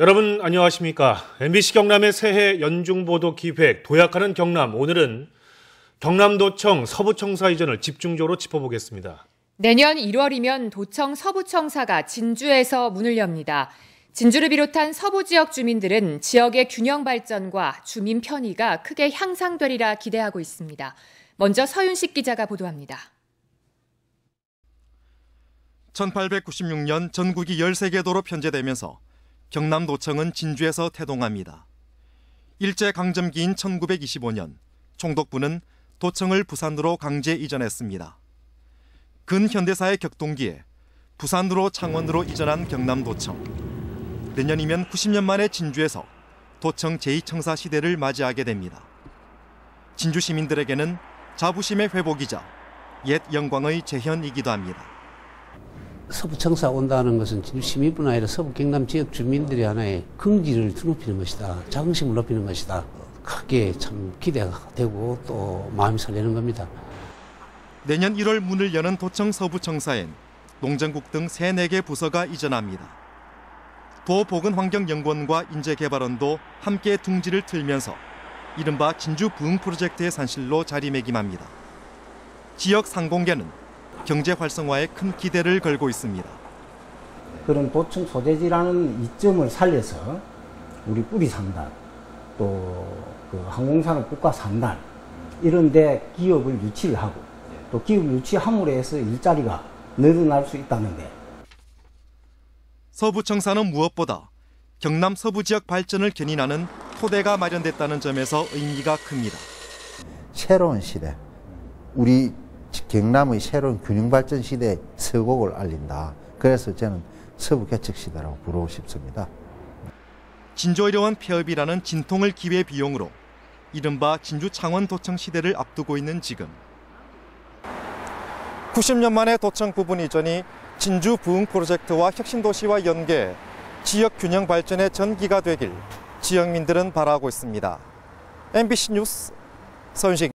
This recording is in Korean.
여러분 안녕하십니까? MBC 경남의 새해 연중 보도 기획 도약하는 경남 오늘은 경남도청 서부청사 이전을 집중적으로 짚어보겠습니다. 내년 1월이면 도청 서부청사가 진주에서 문을 엽니다. 진주를 비롯한 서부 지역 주민들은 지역의 균형 발전과 주민 편의가 크게 향상되리라 기대하고 있습니다. 먼저 서윤식 기자가 보도합니다. 1896년 전국이 13개 도로 편제되면서 경남도청은 진주에서 태동합니다. 일제강점기인 1925년 총독부는 도청을 부산으로 강제 이전했습니다. 근현대사의 격동기에 부산으로 창원으로 이전한 경남도청. 내년이면 90년 만에 진주에서 도청 제2청사 시대를 맞이하게 됩니다. 진주 시민들에게는 자부심의 회복이자 옛 영광의 재현이기도 합니다. 서부청사 온다는 것은 진주 시민뿐 아니라 서부 경남 지역 주민들이 하나의 긍지를 드높이는 것이다. 자긍심을 높이는 것이다. 크게 참 기대가 되고 또 마음이 설레는 겁니다. 내년 1월 문을 여는 도청 서부청사엔 농정국 등 3, 4개 부서가 이전합니다. 도보건환경연구원과 인재개발원도 함께 둥지를 틀면서 이른바 진주 부흥 프로젝트의 산실로 자리매김합니다. 지역 상공계는 경제 활성화에 큰 기대를 걸고 있습니다. 그런 도청 소재지라는 이점을 살려서 우리 뿌리 상단 또그 항공산업 국가 상단 이런데 기업을 유치를 하고 또 기업 유치함으로 해서 일자리가 늘어날 수 있다는데 서부청사는 무엇보다 경남 서부 지역 발전을 견인하는 토대가 마련됐다는 점에서 의미가 큽니다. 새로운 시대, 우리 경남의 새로운 균형 발전 시대의 서곡을 알린다. 그래서 저는 서부 개척 시대라고 부르고 싶습니다. 진조이러한 폐업이라는 진통을 기회 비용으로 이른바 진주 창원 도청 시대를 앞두고 있는 지금 90년 만에 도청 부분 이전이 진주 부흥 프로젝트와 혁신도시와 연계 지역 균형 발전의 전기가 되길 지역민들은 바라고 있습니다. MBC 뉴스 서윤식